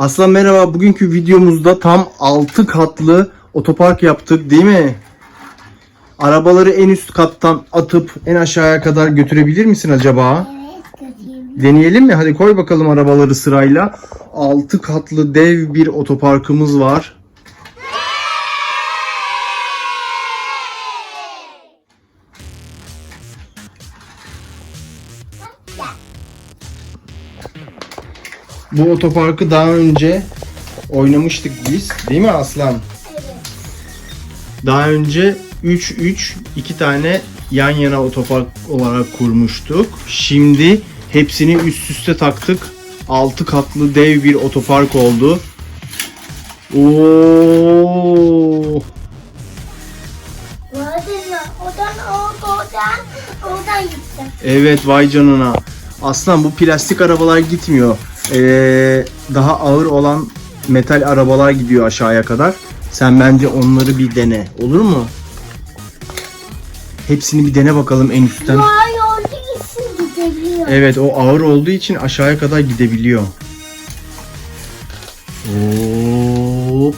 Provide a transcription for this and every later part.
Aslan merhaba. Bugünkü videomuzda tam 6 katlı otopark yaptık değil mi? Arabaları en üst kattan atıp en aşağıya kadar götürebilir misin acaba? Evet. Deneyelim mi? Hadi koy bakalım arabaları sırayla. 6 katlı dev bir otoparkımız var. Bu otoparkı daha önce oynamıştık biz. Değil mi Aslan? Evet. Daha önce 3-3 iki tane yan yana otopark olarak kurmuştuk. Şimdi hepsini üst üste taktık. 6 katlı dev bir otopark oldu. Oo! Vardı Oradan o- oradan oradan gittim. Evet vay canına. Aslan bu plastik arabalar gitmiyor. Ee, daha ağır olan metal arabalar gidiyor aşağıya kadar. Sen bence onları bir dene. Olur mu? Hepsini bir dene bakalım en üstten. Vay yolcu gitsin gidebiliyor. Evet o ağır olduğu için aşağıya kadar gidebiliyor. Hop.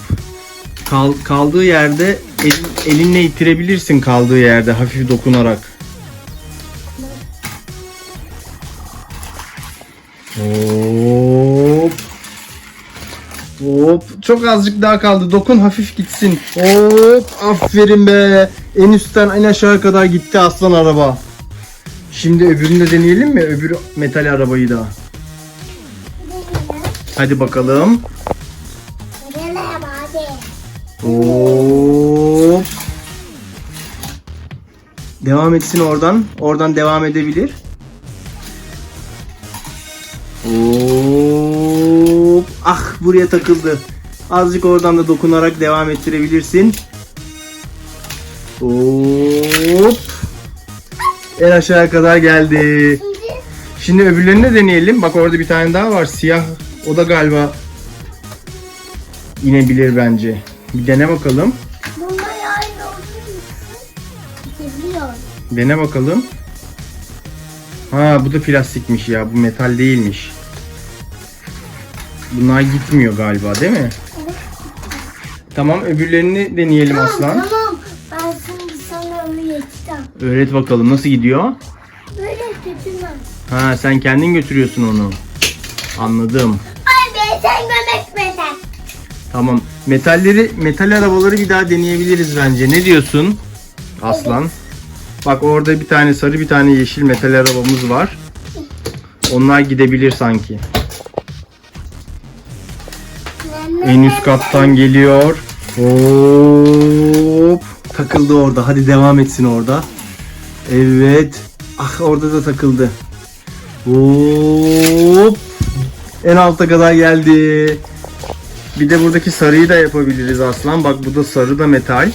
Kal, kaldığı yerde elin, elinle itirebilirsin kaldığı yerde hafif dokunarak. Çok azıcık daha kaldı. Dokun hafif gitsin. Hop. Aferin be. En üstten en aşağı kadar gitti aslan araba. Şimdi öbürünü de deneyelim mi? Öbür metal arabayı da. Hadi bakalım. Hop. Devam etsin oradan. Oradan devam edebilir. Hop. Ah buraya takıldı. Azıcık oradan da dokunarak devam ettirebilirsin. Hop. En aşağıya kadar geldi. Şimdi öbürlerini de deneyelim. Bak orada bir tane daha var. Siyah. O da galiba inebilir bence. Bir dene bakalım. bunlar aynı. Gidebiliyor. Dene bakalım. Ha bu da plastikmiş ya. Bu metal değilmiş. Bunlar gitmiyor galiba değil mi? Evet. Tamam öbürlerini deneyelim aslan. Tamam. Ben şimdi sana onu geçeceğim. Öğret bakalım nasıl gidiyor? Böyle götürmem. Ha sen kendin götürüyorsun onu. Anladım. Ay be sen gömekmeden. Tamam. Metalleri, metal arabaları bir daha deneyebiliriz bence. Ne diyorsun? Aslan. Bak orada bir tane sarı bir tane yeşil metal arabamız var. Onlar gidebilir sanki. En üst kattan geliyor. Hop. Takıldı orada. Hadi devam etsin orada. Evet. Ah orada da takıldı. Hop. En alta kadar geldi. Bir de buradaki sarıyı da yapabiliriz aslan. Bak bu da sarı da metal.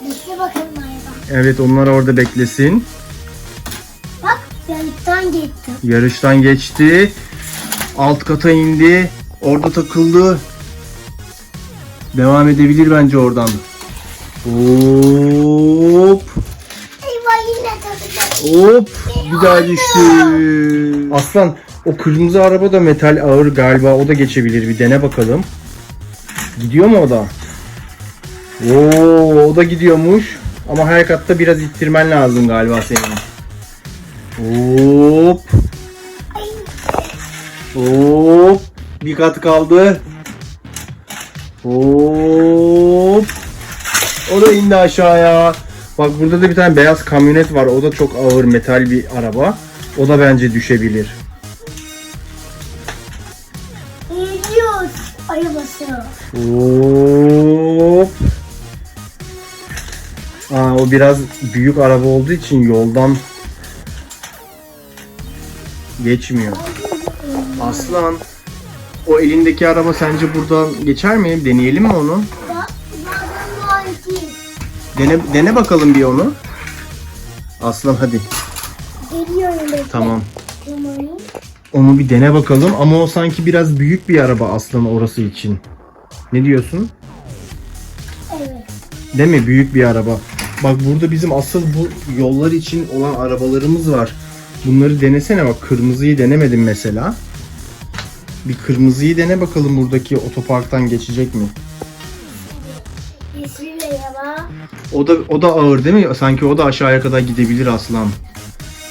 Bekle bakalım araba. Evet onlar orada beklesin. Bak yanıktan gitti. Yarıştan geçti. Alt kata indi. Orada takıldı. Devam edebilir bence oradan. Hop. Eyvah yine takacak. Hop. Bir daha düştü. Aslan o kırmızı araba da metal ağır galiba. O da geçebilir. Bir dene bakalım. Gidiyor mu o da? Oo, o da gidiyormuş. Ama her katta biraz ittirmen lazım galiba senin. Hop. Hop. Bir kat kaldı. Hop. O da indi aşağıya. Bak burada da bir tane beyaz kamyonet var. O da çok ağır metal bir araba. O da bence düşebilir. Geliyor arabası. Hop. Aa, o biraz büyük araba olduğu için yoldan geçmiyor. Aslan o elindeki araba sence buradan geçer mi? Deneyelim mi onu? Bak ki. Dene, dene bakalım bir onu. Aslan hadi. Geliyorum bekle. Tamam. Onu bir dene bakalım ama o sanki biraz büyük bir araba aslan orası için. Ne diyorsun? Evet. Değil mi? Büyük bir araba. Bak burada bizim asıl bu yollar için olan arabalarımız var. Bunları denesene bak. Kırmızıyı denemedim mesela. Bir kırmızıyı dene bakalım buradaki otoparktan geçecek mi? Yeşille yaba. O da o da ağır değil mi? Sanki o da aşağıya kadar gidebilir aslan.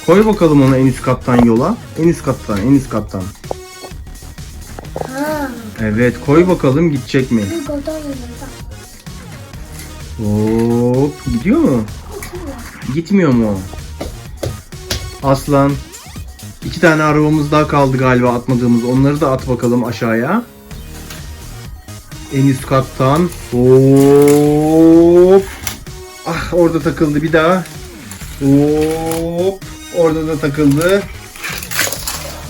Koy bakalım onu en üst kattan yola. En üst kattan, en üst kattan. Ha. Evet, koy bakalım gidecek mi? Bir. Hop, gidiyor mu? Gitmiyor mu? Aslan. İki tane arabamız daha kaldı galiba atmadığımız. Onları da at bakalım aşağıya. En üst kattan. Hop. Ah orada takıldı bir daha. Hop. Orada da takıldı.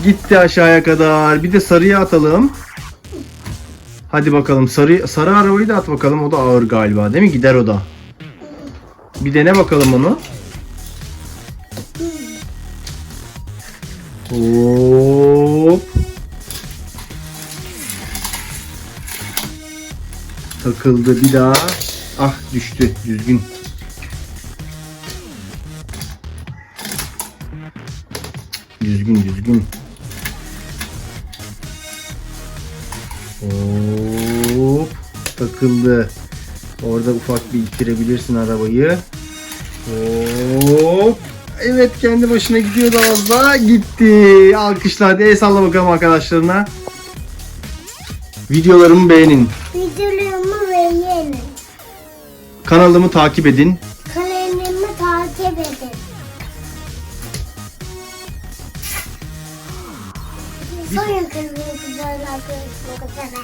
Gitti aşağıya kadar. Bir de sarıya atalım. Hadi bakalım sarı sarı arabayı da at bakalım. O da ağır galiba değil mi? Gider o da. Bir dene bakalım onu. Hop. Takıldı bir daha. Ah düştü. Düzgün. Düzgün düzgün. Hop. Takıldı. Orada ufak bir ittirebilirsin arabayı. Hop. Evet kendi başına gidiyordu az daha. Gitti. Alkışlar. Hadi el salla bakalım arkadaşlarına. Videolarımı beğenin. Videolarımı beğenin. Kanalımı takip edin. Kanalımı takip edin. Sonraki videolarda görüşmek üzere.